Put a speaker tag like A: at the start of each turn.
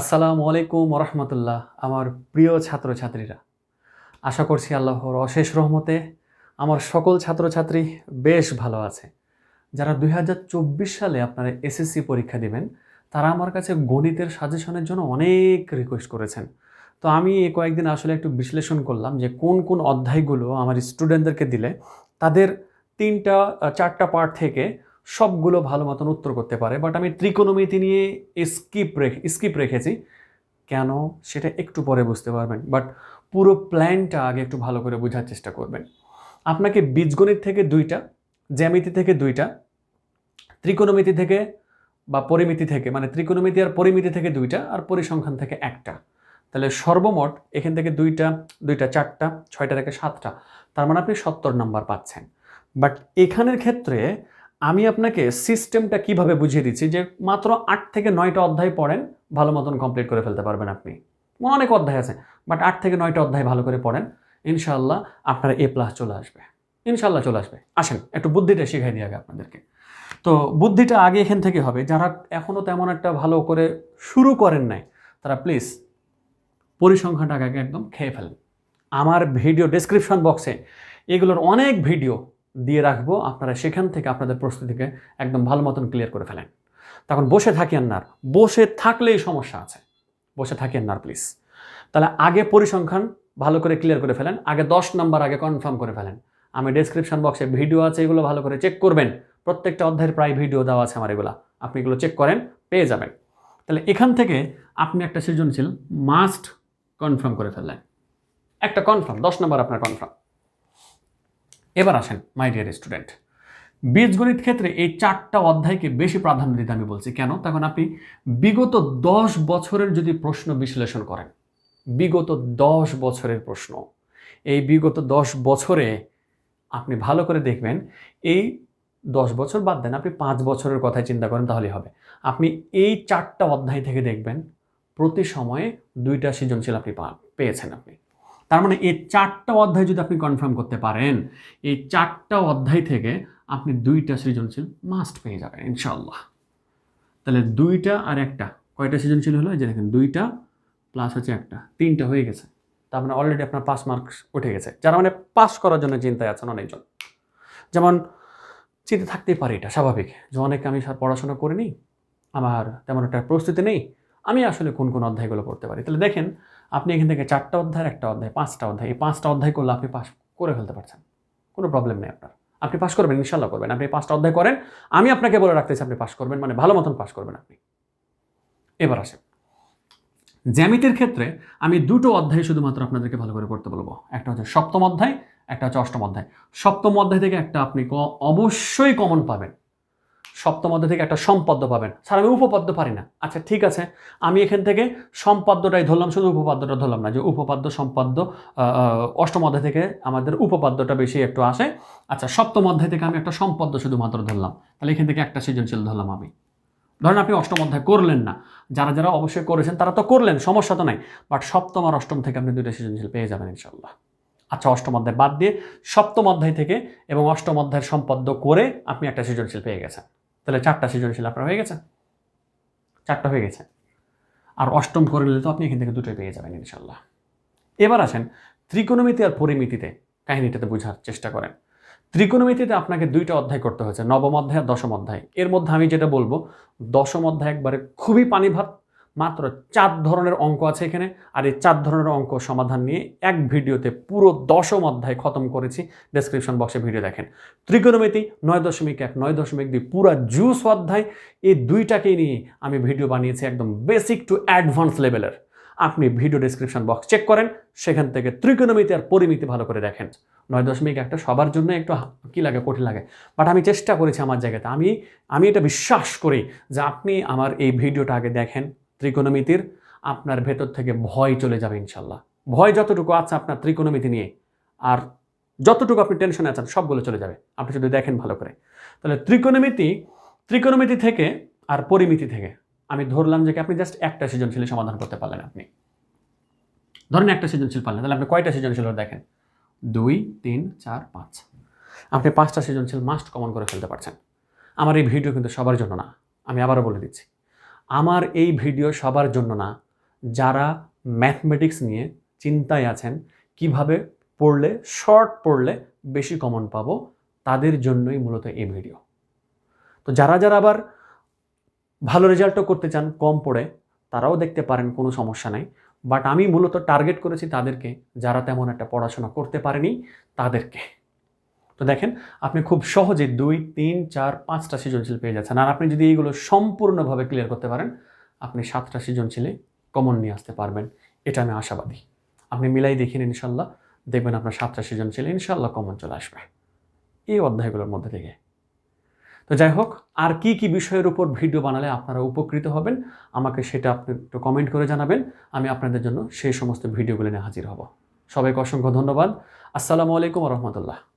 A: আসসালামু আলাইকুম রহমতুল্লাহ আমার প্রিয় ছাত্রছাত্রীরা। আশা করছি আল্লাহর অশেষ রহমতে আমার সকল ছাত্রছাত্রী বেশ ভালো আছে। যারা দুই হাজার চব্বিশ সালে আপনারা এসএসসি পরীক্ষা দিবেন, তারা আমার কাছে গণিতের সাজেশনের জন্য অনেক রিকোয়েস্ট করেছেন। তো আমি কয়েকদিন আসলে একটু বিশ্লেষণ করলাম যে কোন কোন অধ্যায়গুলো আমার স্টুডেন্টদেরকে দিলে তাদের তিনটা, চারটা পার্ট থেকে সবগুলো ভালো মতন উত্তর করতে পারে বাট আমি ত্রিকোণমিতি নিয়ে স্কিপ রেখে স্কিপ রেখেছি। কেন? সেটা একটু পরে বুঝতে পারবেন বাট পুরো প্ল্যানটা আগে একটু ভালো করে বোঝার চেষ্টা করবেন। আপনাকে বীজগণিত থেকে দুইটা, জ্যামিতি থেকে দুইটা, ত্রিকোণমিতি থেকে বা পরিমিতি থেকে মানে ত্রিকোণমিতি আর পরিমিতি থেকে দুইটা আর পরিসংখ্যান থেকে একটা। তাহলে সর্বমোট এখান থেকে দুইটা দুইটা চারটা, ছয়টা থেকে সাতটা, তার মানে আপনি সত্তর নাম্বার পাচ্ছেন। বাট এখানের ক্ষেত্রে আমি আপনাকে সিস্টেমটা কীভাবে বুঝিয়ে দিচ্ছি যে মাত্র আট থেকে নয়টা অধ্যায় পড়েন, ভালো মতন কমপ্লিট করে ফেলতে পারবেন আপনি। অনেক অধ্যায় আছে বাট আট থেকে নয়টা অধ্যায় ভালো করে পড়েন ইনশাল্লাহ আপনার এ প্লাস চলে আসবে। ইনশাল্লাহ চলে আসবে। আসেন, একটু বুদ্ধিটা শিখাই দিয়ে আগে আপনাদেরকে। তো বুদ্ধিটা আগে এখান থেকে হবে, যারা এখনও তেমন একটা ভালো করে শুরু করেন নাই, তারা প্লিজ পরিসংখ্যানটা আগে একদম খেয়ে ফেলেন। আমার ভিডিও ডেসক্রিপশন বক্সে এগুলোর অনেক ভিডিও দিয়ে রাখব, আপনারা সেখান থেকে আপনাদের প্রস্তুতিকে একদম ভালো মতন ক্লিয়ার করে ফেলেন। তখন বসে থাকেন না। বসে থাকলেই সমস্যা আছে। বসে থাকেন না প্লিজ তাহলে আগে পরিসংখ্যান ভালো করে ক্লিয়ার করে ফেলেন, আগে দশ নাম্বার আগে কনফার্ম করে ফেলেন। আমি ডেসক্রিপশন বক্সে ভিডিও আছে, এগুলো ভালো করে চেক করবেন। প্রত্যেকটা অধ্যায়ের প্রায় ভিডিও দেওয়া আছে আমার এগুলা। আপনি এগুলো চেক করেন, পেয়ে যাবেন। তাহলে এখান থেকে আপনি একটা সৃজনশীল মাস্ট কনফার্ম করে ফেললেন। একটা কনফার্ম দশ নম্বর আপনার কনফার্ম এবার আসেন মাই ডিয়ার স্টুডেন্ট বীজগণিত ক্ষেত্রে এই চারটা অধ্যায়কে বেশি প্রাধান্য দিতে আমি বলছি। কেন? তখন আপনি বিগত দশ বছরের যদি প্রশ্ন বিশ্লেষণ করেন, বিগত দশ বছরের প্রশ্ন, এই বিগত দশ বছরে আপনি ভালো করে দেখবেন, এই দশ বছর বাদ দেন, আপনি পাঁচ বছরের কথাই চিন্তা করেন, তাহলেই হবে। আপনি এই চারটা অধ্যায় থেকে দেখবেন, প্রতি সময়ে দুইটা সৃজনশীল আপনি পেয়েছেন আপনি। তার মানে এই চারটা অধ্যায় যদি আপনি কনফার্ম করতে পারেন, এই চারটা অধ্যায় থেকে আপনি দুইটা সৃজনশীল মাস্ট পেয়ে যাবেন ইনশাল্লাহ তাহলে দুইটা আর একটা, কয়টা সৃজনশীল হলো? যে দেখেন, দুইটা প্লাস হচ্ছে একটা, তিনটা হয়ে গেছে। তার মানে অলরেডি আপনার পাস মার্কস উঠে গেছে। যারা মানে পাস করার জন্য চিন্তায় আছেন অনেকজন। যেমন চিন্তা থাকতেই পারে এটা, স্বাভাবিক। যে অনেক আমি স্যার পড়াশোনা করিনি, আমার তেমন একটা প্রস্তুতি নেই, আমি আসলে কোন কোন অধ্যায়গুলো পড়তে পারি। তাহলে দেখেন আপনি এখান থেকে চারটা অধ্যায় একটা অধ্যায়, পাঁচটা অধ্যায়, এই পাঁচটা অধ্যায় করলে আপনি পাস করে ফেলতে পারছেন। কোনো প্রবলেম নেই আপনার। আপনি পাস করবেন ইনশাল্লাহ করবেন। আপনি পাঁচটা অধ্যায় করেন, আমি আপনাকে বলে রাখতেছি আপনি পাস করবেন মানে ভালো মতন পাস করবেন আপনি। এবার আসেন। জ্যামিতির ক্ষেত্রে আমি দুটো অধ্যায় শুধুমাত্র আপনাদেরকে ভালো করে করতে বলব। একটা হচ্ছে সপ্তম অধ্যায়, একটা হচ্ছে অষ্টম অধ্যায়। সপ্তম অধ্যায় থেকে একটা আপনি অবশ্যই কমন পাবেন। সপ্তম থেকে একটা সম্পদ্য পাবেন। স্যার, আমি উপপাদ্য পারি না। আচ্ছা ঠিক আছে। আমি এখান থেকে সম্পাদ্যটাই ধরলাম, শুধু উপপাদ্যটা ধরলাম না, যে উপপাদ্য, সম্পাদ্য অষ্টম অধ্যায় থেকে আমাদের উপপাদ্যটা বেশি একটু আসে। আচ্ছা সপ্তম অধ্যায় থেকে আমি একটা সম্পদ্য শুধুমাত্র ধরলাম। তাহলে এখান থেকে একটা সৃজনশীল ধরলাম আমি। ধরেন আপনি অষ্টম অধ্যায় করলেন না। যারা যারা অবশ্যই করেছেন, তারা তো করলেন, সমস্যা তো নাই। বাট সপ্তম আর অষ্টম থেকে আপনি দুইটা সৃজনশীল পেয়ে যাবেন ইনশাল্লাহ আচ্ছা অষ্টম অধ্যায় বাদ দিয়ে সপ্তম অধ্যায় থেকে এবং অষ্টম অধ্যায়ের সম্পাদ্য করে আপনি একটা সৃজনশীল পেয়ে গেছেন। তাহলে চারটা সৃজনশীল আপনার হয়ে গেছে? চারটা হয়ে গেছে। আর অষ্টম করে নিলে তো আপনি এখান থেকে দুটোই পেয়ে যাবেন ইনশাল্লাহ এবার আসেন ত্রিকোণমিতি আর পরিমিতিতে কাহিনীটাতে বোঝার চেষ্টা করেন। ত্রিকোণমিতিতে আপনাকে দুইটা অধ্যায় করতে হয়েছে, নবম অধ্যায় আর দশম অধ্যায়। এর মধ্যে আমি যেটা বলব, দশম অধ্যায় একবারে খুবই পানি ভাত মাত্র চার ধরনের অঙ্ক আছে এখানে। আর এই চার ধরনের অঙ্ক সমাধান নিয়ে এক ভিডিওতে পুরো দশম অধ্যায় খতম করেছি। ডেসক্রিপশন বক্সে ভিডিও দেখেন। ত্রিকোণমিতি নয় দশমিক এক, নয় দশমিক দুই, পুরা জুস অধ্যায়। এই দুইটাকেই নিয়ে আমি ভিডিও বানিয়েছি একদম বেসিক টু অ্যাডভান্স লেভেলের আপনি ভিডিও ডেসক্রিপশন বক্স চেক করেন, সেখান থেকে ত্রিকোণমিতি আর পরিমিতি ভালো করে দেখেন। নয় দশমিক একটা সবার জন্য একটু কী লাগে, কঠিন লাগে। বাট আমি চেষ্টা করেছি আমার জায়গাতে। আমি আমি এটা বিশ্বাস করি যে আপনি আমার এই ভিডিওটা আগে দেখেন ত্রিকোণমিতির, আপনার ভেতর থেকে ভয় চলে যাবে ইনশাল্লাহ। ভয় যতটুকু আছে আপনার ত্রিকোণমিতি নিয়ে, আর যতটুকু আপনি টেনশনে আছেন, সবগুলো চলে যাবে। আপনি যদি দেখেন ভালো করে। তাহলে ত্রিকোণমিতি ত্রিকোণমিতি থেকে আর পরিমিতি থেকে। আমি ধরলাম যে আপনি জাস্ট একটা সৃজনশীল সমাধান করতে পারলেন আপনি। ধরেন একটা সৃজনশীল পারলেন, তাহলে আপনি কয়টা সৃজনশীল দেখেন? দুই, তিন, চার, পাঁচ। আপনি পাঁচটা সৃজনশীল মাস্ট কমন করে ফেলতে পারছেন। আমার এই ভিডিও কিন্তু সবার জন্য না, আমি আবারও বলে দিচ্ছি। আমার এই ভিডিও সবার জন্য না, যারা ম্যাথমেটিক্স নিয়ে চিন্তায় আছেন, কীভাবে পড়লে শর্ট পড়লে বেশি কমন পাবো, তাদের জন্যই মূলত এই ভিডিও। তো যারা যারা আবার ভালো রেজাল্টও করতে চান, কম পড়ে, তারাও দেখতে পারেন, কোনো সমস্যা নাই। বাট আমি মূলত টার্গেট করেছি তাদেরকে, যারা তেমন একটা পড়াশোনা করতে পারেনি, তাদেরকে। তো দেখেন, আপনি খুব সহজে দুই, তিন, চার, পাঁচটা সৃজনশীল পেয়ে যাচ্ছেন। আর আপনি যদি এইগুলো সম্পূর্ণভাবে ক্লিয়ার করতে পারেন, আপনি সাতটা সৃজনশীলে কমন নিয়ে আসতে পারবেন। এটা আমি আশাবাদী। আপনি মিলাই দেখিন ইনশাল্লাহ দেখবেন আপনার সাতটা সৃজনশীল ইনশাল্লাহ কমন চলে আসবে। এই অধ্যায়গুলোর মধ্যে থেকে। তো যাই হোক, আর কি কি বিষয়ের উপর ভিডিও বানালে আপনারা উপকৃত হবেন, আমাকে সেটা আপনি একটু কমেন্ট করে জানাবেন। আমি আপনাদের জন্য সেই সমস্ত ভিডিওগুলো নিয়ে হাজির হব। সবাইকে অসংখ্য ধন্যবাদ। আসসালামু আলাইকুম রহমতুল্লাহ।